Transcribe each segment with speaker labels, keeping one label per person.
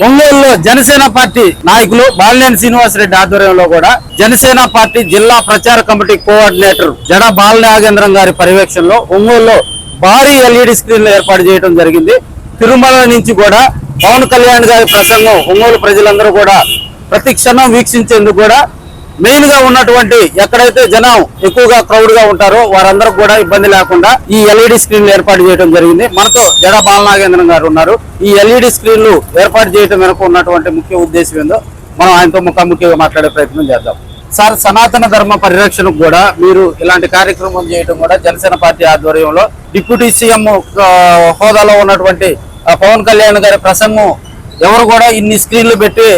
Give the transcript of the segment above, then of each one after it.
Speaker 1: ఒంగోలులో జనసేన పార్టీ నాయకులు బాలినేని శ్రీనివాసరెడ్డి ఆధ్వర్యంలో కూడా జనసేన పార్టీ జిల్లా ప్రచార కమిటీ కోఆర్డినేటర్ జడ బాలనాగేంద్రం గారి పర్యవేక్షణలో ఒంగోలులో భారీ ఎల్ఈడి స్క్రీన్లు ఏర్పాటు చేయడం జరిగింది. తిరుమల నుంచి కూడా పవన్ కళ్యాణ్ గారి ప్రసంగం ఒంగోలు ప్రజలందరూ కూడా ప్రతి క్షణం వీక్షించేందుకు కూడా మెయిన్గా ఉన్నటువంటి ఎక్కడైతే జనం ఎక్కువగా క్రౌడ్గా ఉంటారో వారందరూ కూడా ఇబ్బంది లేకుండా ఈ ఎల్ఈడి స్క్రీన్లు ఏర్పాటు చేయడం జరిగింది. మనతో జడ బాలనాగేంద్రం గారు ఉన్నారు. ఈ ఎల్ఈడి స్క్రీన్లు ఏర్పాటు చేయడం వెనుక ఉన్నటువంటి ముఖ్య ఉద్దేశం ఏందో మనం ఆయనతో ముఖాముఖిగా మాట్లాడే ప్రయత్నం చేద్దాం. సార్ సనాతన ధర్మ పరిరక్షణకు కూడా మీరు ఇలాంటి కార్యక్రమం చేయడం కూడా జనసేన పార్టీ ఆధ్వర్యంలో డిప్యూటీ సీఎం హోదాలో ఉన్నటువంటి పవన్ కళ్యాణ్ గారి ప్రసంగం ఎవరు కూడా ఇన్ని స్క్రీన్లు పెట్టి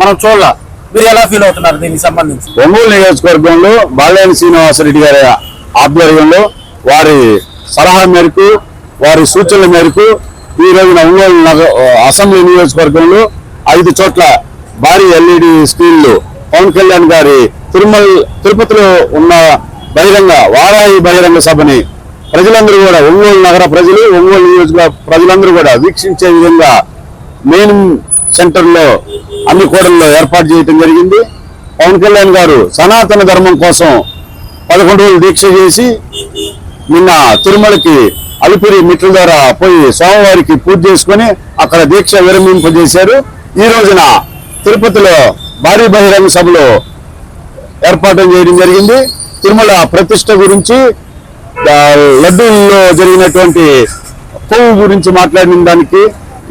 Speaker 1: మనం చూడాలి. మీరు ఎలా ఫీల్ అవుతున్నారు దీనికి సంబంధించి?
Speaker 2: ఒంగోలు నియోజకవర్గంలో బాలయాని శ్రీనివాసరెడ్డి గారి ఆధ్వర్యంలో వారి సలహా మేరకు వారి సూచనల మేరకు ఈ రోజున ఒంగోలు నగర అసెంబ్లీ నియోజకవర్గంలో ఐదు చోట్ల భారీ ఎల్ఈడి స్క్రీన్లు. పవన్ కళ్యాణ్ గారి తిరుమల తిరుపతిలో ఉన్న బహిరంగ వారాయి బహిరంగ సభని ప్రజలందరూ కూడా ఒంగోలు నగర ప్రజలు ఒంగోలు నియోజకవర్గ ప్రజలందరూ కూడా వీక్షించే విధంగా మెయిన్ సెంటర్లో అన్ని కూడల్లో ఏర్పాటు చేయడం జరిగింది. పవన్ కళ్యాణ్ గారు సనాతన ధర్మం కోసం పదకొండు రోజులు దీక్ష చేసి నిన్న తిరుమలకి అలిపిరి మిట్ల ద్వారా పోయి స్వామివారికి పూజ చేసుకుని అక్కడ దీక్ష విరమింపజేశారు. ఈ రోజున తిరుపతిలో భారీ బహిరంగ సభలో ఏర్పాటు చేయడం జరిగింది. తిరుమల ప్రతిష్ట గురించి లడ్డూల్లో జరిగినటువంటి కొవ్వు గురించి మాట్లాడిన దానికి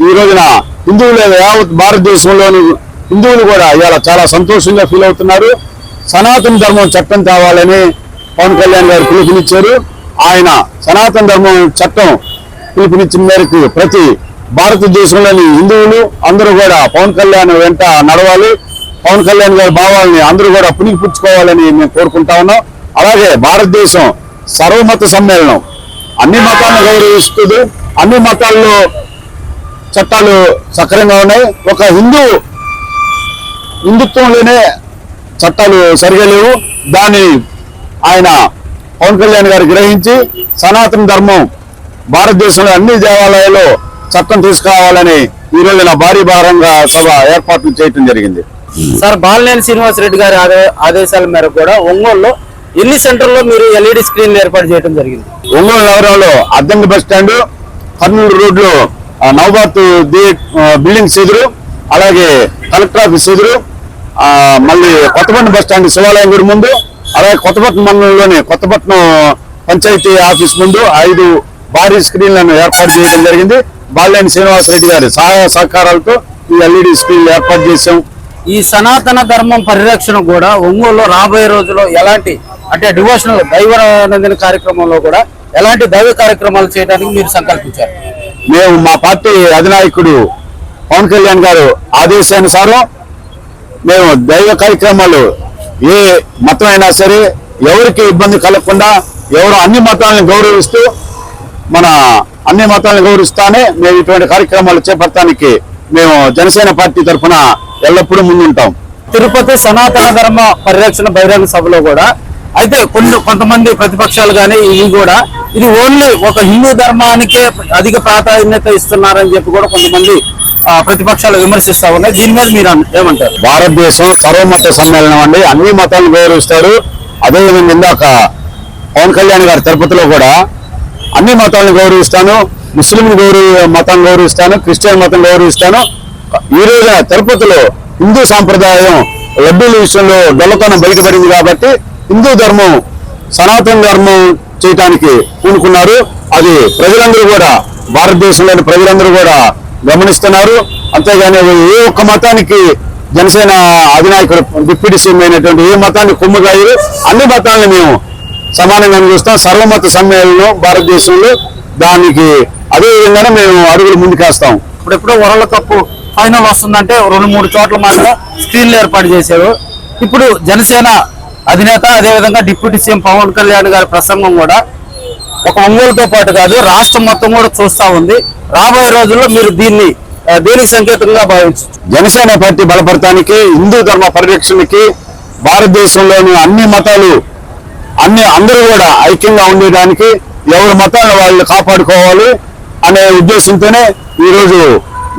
Speaker 2: ఈ రోజున హిందువులు యావత్ భారతదేశంలోని హిందువులు కూడా ఇవాళ చాలా సంతోషంగా ఫీల్ అవుతున్నారు. సనాతన ధర్మం చట్టం తేవాలని పవన్ కళ్యాణ్ గారు పిలుపునిచ్చారు. ఆయన సనాతన ధర్మం చట్టం పిలుపునిచ్చిన మేరకు ప్రతి భారతదేశంలోని హిందువులు అందరూ కూడా పవన్ కళ్యాణ్ వెంట నడవాలి. పవన్ కళ్యాణ్ గారి భావాలని అందరూ కూడా పుణికిపుచ్చుకోవాలని మేము కోరుకుంటా ఉన్నాం. అలాగే భారతదేశం సర్వమత సమ్మేళనం అన్ని మతాలను గౌరవిస్తుంది. అన్ని మతాల్లో చట్టాలు సక్రంగా ఉన్నాయి. ఒక హిందూ హిందుత్వంలోనే చట్టాలు సరిగా లేవు. దాన్ని ఆయన పవన్ కళ్యాణ్ గారు గ్రహించి సనాతన ధర్మం భారతదేశంలో అన్ని దేవాలయాల్లో చట్టం తీసుకురావాలని ఈ రోజున భారీ భారంగా సభ ఏర్పాట్లు చేయటం జరిగింది.
Speaker 1: సార్ బాలినేని శ్రీనివాసరెడ్డి గారి ఆదే- ఆదేశాల మేరకు కూడా ఒంగోలులో ఎన్ని సెంటర్లో మీరు ఎల్ఈడి స్క్రీన్లు ఏర్పాటు చేయడం జరిగింది?
Speaker 2: ఒంగోలు నగరంలో Addanki bus stand Kurnool road లో నవబాత్ ది బిల్డింగ్స్ ఎదురు అలాగే కలెక్టర్ ఆఫీస్ ఎదురు మళ్ళీ కొత్తపట్నం బస్ స్టాండ్ శివాలయం గుడి ముందు అలాగే కొత్తపట్నం మండలంలోని కొత్తపట్నం పంచాయతీ ఆఫీస్ ముందు ఐదు భారీ స్క్రీన్లను ఏర్పాటు చేయడం జరిగింది. బాలినేని శ్రీనివాసరెడ్డి గారి సహాయ సహకారాలతో ఈ ఎల్ఈడి స్క్రీన్లు ఏర్పాటు చేశాం.
Speaker 1: ఈ సనాతన ధర్మం పరిరక్షణ కూడా ఒంగోలులో రాబోయే రోజుల్లో ఎలాంటి అంటే డివోషనల్ దైవనందిన కార్యక్రమంలో కూడా ఎలాంటి దైవ కార్యక్రమాలు చేయడానికి మీరు సంకల్పించారు?
Speaker 2: మేము మా పార్టీ అధినాయకుడు పవన్ కళ్యాణ్ గారు ఆదేశానుసారం మేము దైవ కార్యక్రమాలు ఏ మతం అయినా సరే ఎవరికి ఇబ్బంది కలగకుండా ఎవరు అన్ని మతాలను గౌరవిస్తూ మన అన్ని మతాలను గౌరవిస్తానే మేము ఇటువంటి కార్యక్రమాలు చేపట్టడానికి మేము జనసేన పార్టీ తరఫున ఎల్లప్పుడూ ముందుంటాం.
Speaker 1: తిరుపతి సనాతన ధర్మ పరిరక్షణ బహిరంగ సభలో కూడా అయితే కొన్ని కొంతమంది ప్రతిపక్షాలు కానీ ఇవి కూడా ఇది ఓన్లీ ఒక హిందూ ధర్మానికే అధిక ప్రాధాన్యత ఇస్తున్నారని చెప్పి కూడా కొంతమంది ప్రతిపక్షాలు విమర్శిస్తా ఉన్నాయి. దీని మీద మీరు ఏమంటారు?
Speaker 2: భారతదేశం సర్వమత సమ్మేళనం అండి. అన్ని మతాలను గౌరవిస్తారు అదేవిధంగా ఇందాక పవన్ కళ్యాణ్ గారు తిరుపతిలో కూడా అన్ని మతాలను గౌరవిస్తాను. ముస్లిం గౌరవ మతం గౌరవిస్తాను. క్రిస్టియన్ మతం గౌరవిస్తాను. ఈ రోజున తిరుపతిలో హిందూ సాంప్రదాయం లడ్డూల విషయంలో డొల్లతనం బయటపడింది కాబట్టి హిందూ ధర్మం సనాతన ధర్మం చేయటానికి పూనుకున్నారు. అది ప్రజలందరూ కూడా భారతదేశంలోని ప్రజలందరూ కూడా గమనిస్తున్నారు. అంతేగాని ఏ ఒక్క మతానికి జనసేన అధినాయకుడు డిప్యూటీ సీఎం అయినటువంటి ఏ మతాన్ని కుమ్మగాయరు అన్ని మతాలను మేము సమానంగా చూస్తాం. సర్వమత సమ్మేళనం భారతదేశంలో దానికి అదే విధంగానే మేము అడుగులు ముందుకేస్తాం.
Speaker 1: ఇప్పుడెప్పుడో వరల్డ్ కప్ ఫైనల్ వస్తుందంటే రెండు మూడు చోట్ల మాత్రం స్క్రీన్లు ఏర్పాటు చేశారు. ఇప్పుడు జనసేన అధినేత అదేవిధంగా డిప్యూటీ సీఎం పవన్ కళ్యాణ్ గారి ప్రసంగం కూడా ఒక ఒంగోలుతో పాటు కాదు రాష్ట్రం మొత్తం కూడా చూస్తా ఉంది. రాబోయే రోజుల్లో మీరు దీన్ని దేనికి సంకేతంగా భావించవచ్చు?
Speaker 2: జనసేన పార్టీ బలపడటానికి హిందూ ధర్మ పరిరక్షణకి భారతదేశంలోని అన్ని మతాలు అన్ని అందరూ కూడా ఐక్యంగా ఉండడానికి ఎవరి మతాలను వాళ్ళు కాపాడుకోవాలి అనే ఉద్దేశంతోనే ఈరోజు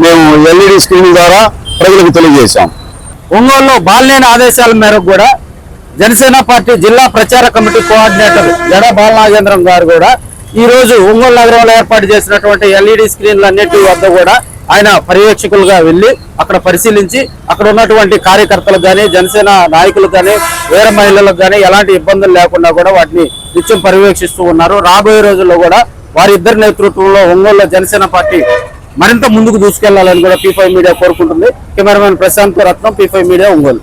Speaker 2: మేము ఎల్ఈడి స్క్రీన్ ద్వారా ప్రజలకు తెలియజేశాం.
Speaker 1: ఒంగోలులో బాలినేని ఆదేశాల మేరకు కూడా జనసేన పార్టీ జిల్లా ప్రచార కమిటీ కోఆర్డినేటర్ జడ బాలనాగేంద్రం గారు కూడా ఈ రోజు ఒంగోలు నగరంలో ఏర్పాటు చేసినటువంటి ఎల్ఈడి స్క్రీన్లన్నిటి వద్ద కూడా ఆయన పర్యవేక్షకులుగా వెళ్ళి అక్కడ పరిశీలించి అక్కడ ఉన్నటువంటి కార్యకర్తలకు కానీ జనసేన నాయకులకు కానీ వేరే మహిళలకు కానీ ఎలాంటి ఇబ్బందులు లేకుండా కూడా వాటిని నిత్యం పర్యవేక్షిస్తూ ఉన్నారు. రాబోయే రోజుల్లో కూడా వారిద్దరి నేతృత్వంలో ఒంగోలులో జనసేన పార్టీ మరింత ముందుకు దూసుకెళ్ళాలని కూడా పీ మీడియా కోరుకుంటుంది. Cameraman Prashant Ratnam P media Ongole.